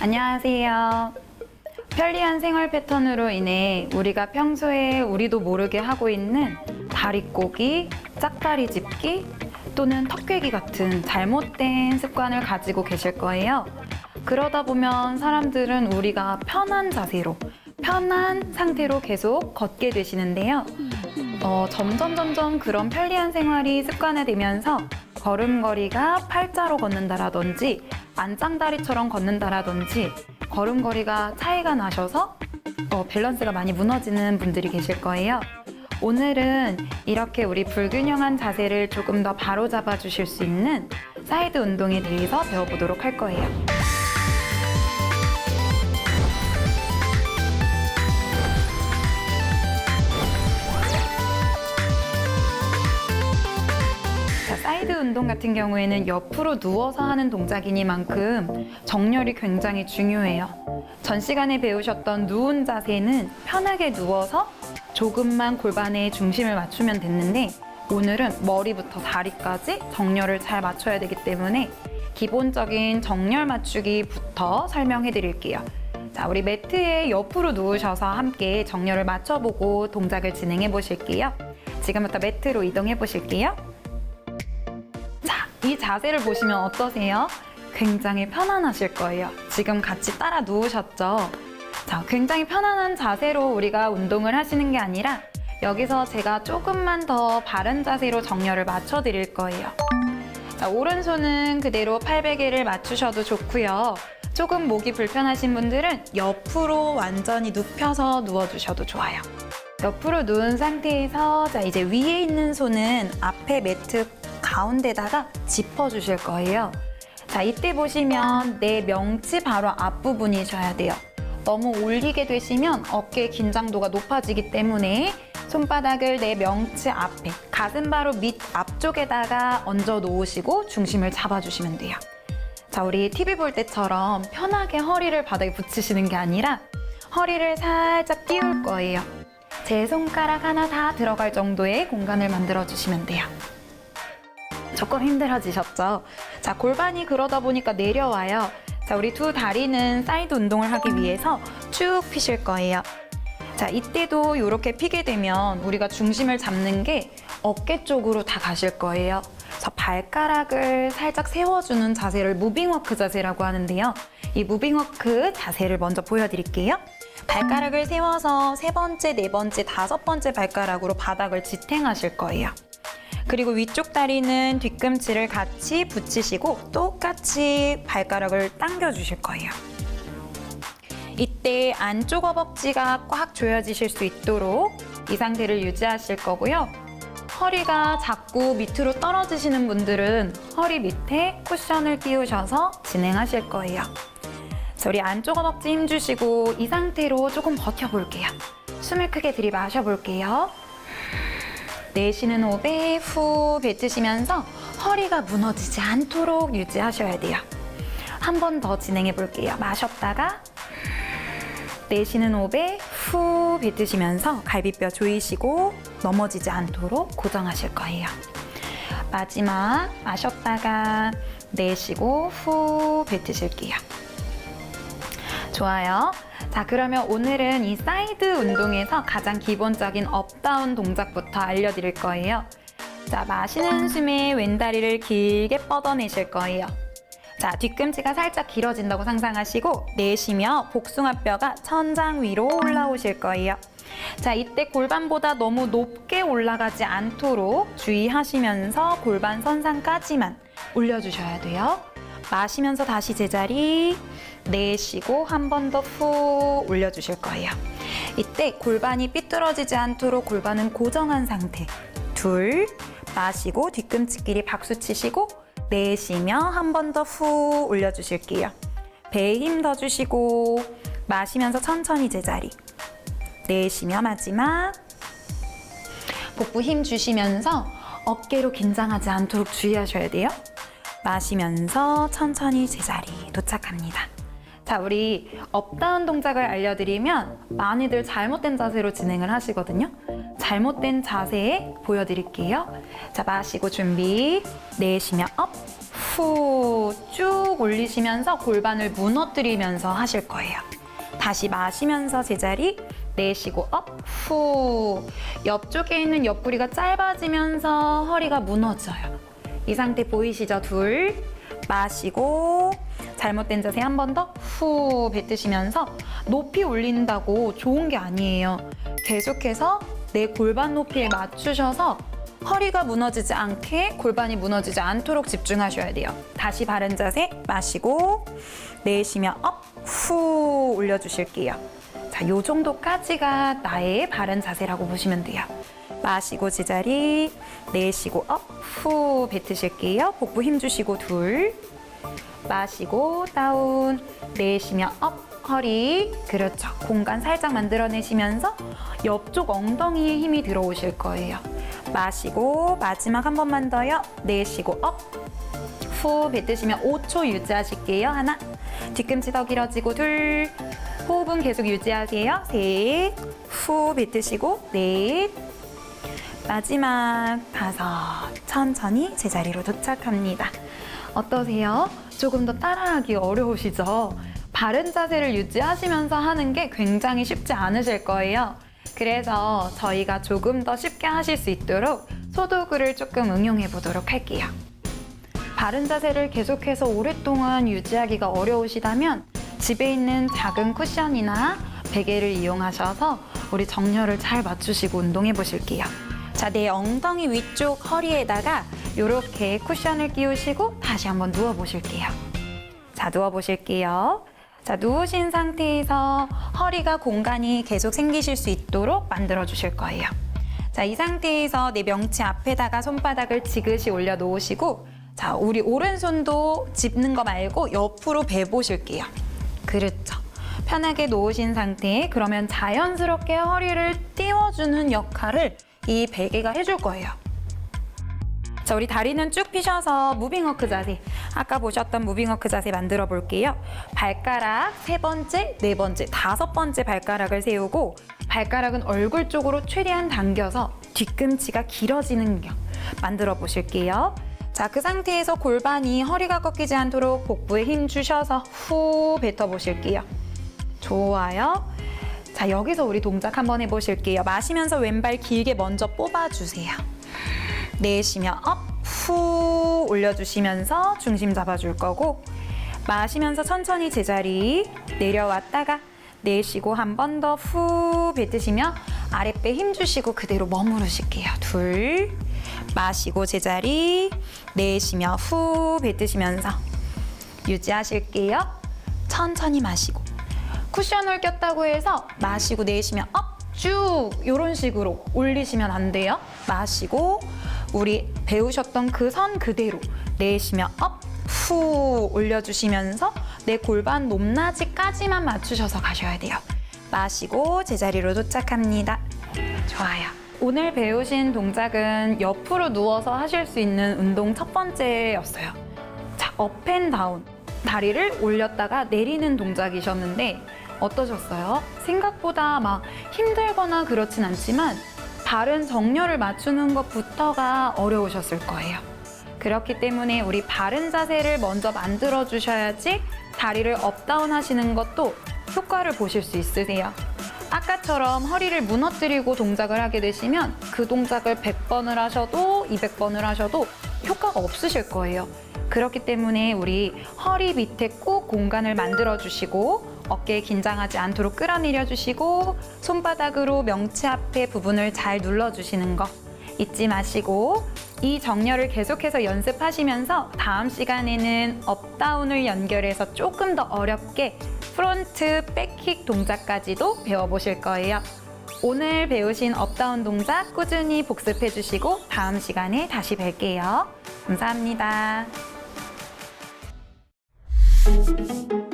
안녕하세요. 편리한 생활 패턴으로 인해 우리가 평소에 우리도 모르게 하고 있는 다리 꼬기, 짝다리 짚기 또는 턱깨기 같은 잘못된 습관을 가지고 계실 거예요. 그러다 보면 사람들은 우리가 편한 자세로, 편한 상태로 계속 걷게 되시는데요. 어, 점점 점점 그런 편리한 생활이 습관화되면서 걸음걸이가 팔자로 걷는다라든지 안짱다리처럼 걷는다라든지 걸음걸이가 차이가 나셔서 어, 밸런스가 많이 무너지는 분들이 계실 거예요. 오늘은 이렇게 우리 불균형한 자세를 조금 더 바로잡아 주실 수 있는 사이드 운동에 대해서 배워보도록 할 거예요. 사이드 운동 같은 경우에는 옆으로 누워서 하는 동작이니만큼 정렬이 굉장히 중요해요. 전 시간에 배우셨던 누운 자세는 편하게 누워서 조금만 골반에 중심을 맞추면 됐는데 오늘은 머리부터 다리까지 정렬을 잘 맞춰야 되기 때문에 기본적인 정렬 맞추기부터 설명해 드릴게요. 자, 우리 매트에 옆으로 누우셔서 함께 정렬을 맞춰보고 동작을 진행해 보실게요. 지금부터 매트로 이동해 보실게요. 자, 이 자세를 보시면 어떠세요? 굉장히 편안하실 거예요. 지금 같이 따라 누우셨죠? 자, 굉장히 편안한 자세로 우리가 운동을 하시는 게 아니라 여기서 제가 조금만 더 바른 자세로 정렬을 맞춰 드릴 거예요. 자, 오른손은 그대로 팔베개를 맞추셔도 좋고요. 조금 목이 불편하신 분들은 옆으로 완전히 눕혀서 누워주셔도 좋아요. 옆으로 누운 상태에서 자 이제 위에 있는 손은 앞에 매트 가운데다가 짚어 주실 거예요. 자 이때 보시면 내 명치 바로 앞부분이셔야 돼요. 너무 올리게 되시면 어깨 긴장도가 높아지기 때문에 손바닥을 내 명치 앞에 가슴 바로 밑 앞쪽에다가 얹어 놓으시고 중심을 잡아 주시면 돼요. 자, 우리 TV 볼 때처럼 편하게 허리를 바닥에 붙이시는 게 아니라 허리를 살짝 띄울 거예요. 제 손가락 하나 다 들어갈 정도의 공간을 만들어 주시면 돼요. 조금 힘들어지셨죠? 자, 골반이 그러다 보니까 내려와요. 자, 우리 두 다리는 사이드 운동을 하기 위해서 쭉 피실 거예요. 자, 이때도 이렇게 피게 되면 우리가 중심을 잡는 게 어깨 쪽으로 다 가실 거예요. 그래서 발가락을 살짝 세워주는 자세를 무빙워크 자세라고 하는데요. 이 무빙워크 자세를 먼저 보여드릴게요. 발가락을 세워서 세 번째, 네 번째, 다섯 번째 발가락으로 바닥을 지탱하실 거예요. 그리고 위쪽 다리는 뒤꿈치를 같이 붙이시고 똑같이 발가락을 당겨 주실 거예요. 이때 안쪽 허벅지가 꽉 조여지실 수 있도록 이 상태를 유지하실 거고요. 허리가 자꾸 밑으로 떨어지시는 분들은 허리 밑에 쿠션을 띄우셔서 진행하실 거예요. 자, 우리 안쪽 허벅지 힘주시고 이 상태로 조금 버텨볼게요. 숨을 크게 들이마셔 볼게요. 내쉬는 호흡에 후 뱉으시면서 허리가 무너지지 않도록 유지하셔야 돼요. 한 번 더 진행해 볼게요. 마셨다가 내쉬는 호흡에 후 뱉으시면서 갈비뼈 조이시고 넘어지지 않도록 고정하실 거예요. 마지막 마셨다가 내쉬고 후 뱉으실게요. 좋아요. 자, 그러면 오늘은 이 사이드 운동에서 가장 기본적인 업다운 동작부터 알려드릴 거예요. 자, 마시는 숨에 왼다리를 길게 뻗어내실 거예요. 자, 뒤꿈치가 살짝 길어진다고 상상하시고 내쉬며 복숭아뼈가 천장 위로 올라오실 거예요. 자, 이때 골반보다 너무 높게 올라가지 않도록 주의하시면서 골반 선상까지만 올려주셔야 돼요. 마시면서 다시 제자리, 내쉬고 한 번 더 후 올려주실 거예요. 이때 골반이 삐뚤어지지 않도록 골반은 고정한 상태. 둘, 마시고 뒤꿈치끼리 박수 치시고 내쉬며 한 번 더 후 올려주실게요. 배에 힘 더 주시고 마시면서 천천히 제자리. 내쉬며 마지막. 복부 힘 주시면서 어깨로 긴장하지 않도록 주의하셔야 돼요. 마시면서 천천히 제자리 도착합니다. 자, 우리 업다운 동작을 알려드리면 많이들 잘못된 자세로 진행을 하시거든요. 잘못된 자세 보여드릴게요. 자, 마시고 준비. 내쉬며 업, 후 쭉 올리시면서 골반을 무너뜨리면서 하실 거예요. 다시 마시면서 제자리 내쉬고 업, 후. 옆쪽에 있는 옆구리가 짧아지면서 허리가 무너져요. 이 상태 보이시죠? 둘. 마시고 잘못된 자세 한 번 더 후 뱉으시면서 높이 올린다고 좋은 게 아니에요. 계속해서 내 골반 높이에 맞추셔서 허리가 무너지지 않게 골반이 무너지지 않도록 집중하셔야 돼요. 다시 바른 자세 마시고 내쉬며 업, 후 올려주실게요. 자, 요 정도까지가 나의 바른 자세라고 보시면 돼요. 마시고 제자리, 내쉬고 업, 후 뱉으실게요. 복부 힘 주시고 둘, 마시고 다운, 내쉬며 업, 허리. 그렇죠. 공간 살짝 만들어내시면서 옆쪽 엉덩이에 힘이 들어오실 거예요. 마시고 마지막 한 번만 더요. 내쉬고 업, 후 뱉으시면 5초 유지하실게요. 하나, 뒤꿈치 더 길어지고 둘, 호흡은 계속 유지하세요. 셋, 후 뱉으시고 넷, 마지막 다섯, 천천히 제자리로 도착합니다. 어떠세요? 조금 더 따라하기 어려우시죠? 바른 자세를 유지하시면서 하는 게 굉장히 쉽지 않으실 거예요. 그래서 저희가 조금 더 쉽게 하실 수 있도록 소도구를 조금 응용해 보도록 할게요. 바른 자세를 계속해서 오랫동안 유지하기가 어려우시다면 집에 있는 작은 쿠션이나 베개를 이용하셔서 우리 정렬을 잘 맞추시고 운동해 보실게요. 자, 내 엉덩이 위쪽 허리에다가 이렇게 쿠션을 끼우시고 다시 한번 누워 보실게요. 자, 누워 보실게요. 자, 누우신 상태에서 허리가 공간이 계속 생기실 수 있도록 만들어 주실 거예요. 자, 이 상태에서 내 명치 앞에다가 손바닥을 지그시 올려 놓으시고 자, 우리 오른손도 짚는 거 말고 옆으로 배 보실게요. 그렇죠. 편하게 놓으신 상태에 그러면 자연스럽게 허리를 띄워주는 역할을 이 베개가 해줄 거예요. 자, 우리 다리는 쭉 펴셔서 무빙워크 자세. 아까 보셨던 무빙워크 자세 만들어 볼게요. 발가락 세 번째, 네 번째, 다섯 번째 발가락을 세우고 발가락은 얼굴 쪽으로 최대한 당겨서 뒤꿈치가 길어지는 격 만들어 보실게요. 자, 그 상태에서 골반이 허리가 꺾이지 않도록 복부에 힘 주셔서 후 뱉어 보실게요. 좋아요. 자, 여기서 우리 동작 한번 해보실게요. 마시면서 왼발 길게 먼저 뽑아주세요. 내쉬며 업, 후 올려주시면서 중심 잡아줄 거고 마시면서 천천히 제자리 내려왔다가 내쉬고 한 번 더 후 뱉으시며 아랫배 힘 주시고 그대로 머무르실게요. 둘 마시고 제자리 내쉬며 후 뱉으시면서 유지하실게요. 천천히 마시고 쿠션을 꼈다고 해서 마시고 내쉬면 업, 쭉 이런 식으로 올리시면 안 돼요. 마시고 우리 배우셨던 그 선 그대로 내쉬면 업, 후 올려주시면서 내 골반 높낮이까지만 맞추셔서 가셔야 돼요. 마시고 제자리로 도착합니다. 좋아요. 오늘 배우신 동작은 옆으로 누워서 하실 수 있는 운동 첫 번째였어요. 자, 업앤다운. 다리를 올렸다가 내리는 동작이셨는데 어떠셨어요? 생각보다 막 힘들거나 그렇진 않지만 바른 정렬을 맞추는 것부터가 어려우셨을 거예요. 그렇기 때문에 우리 바른 자세를 먼저 만들어 주셔야지 다리를 업다운 하시는 것도 효과를 보실 수 있으세요. 아까처럼 허리를 무너뜨리고 동작을 하게 되시면 그 동작을 100번을 하셔도 200번을 하셔도 효과가 없으실 거예요. 그렇기 때문에 우리 허리 밑에 꼭 공간을 만들어 주시고 어깨 긴장하지 않도록 끌어내려 주시고 손바닥으로 명치 앞에 부분을 잘 눌러 주시는 거 잊지 마시고 이 정렬을 계속해서 연습하시면서 다음 시간에는 업다운을 연결해서 조금 더 어렵게 프론트 백킥 동작까지도 배워보실 거예요. 오늘 배우신 업다운 동작 꾸준히 복습해 주시고 다음 시간에 다시 뵐게요. 감사합니다. thank you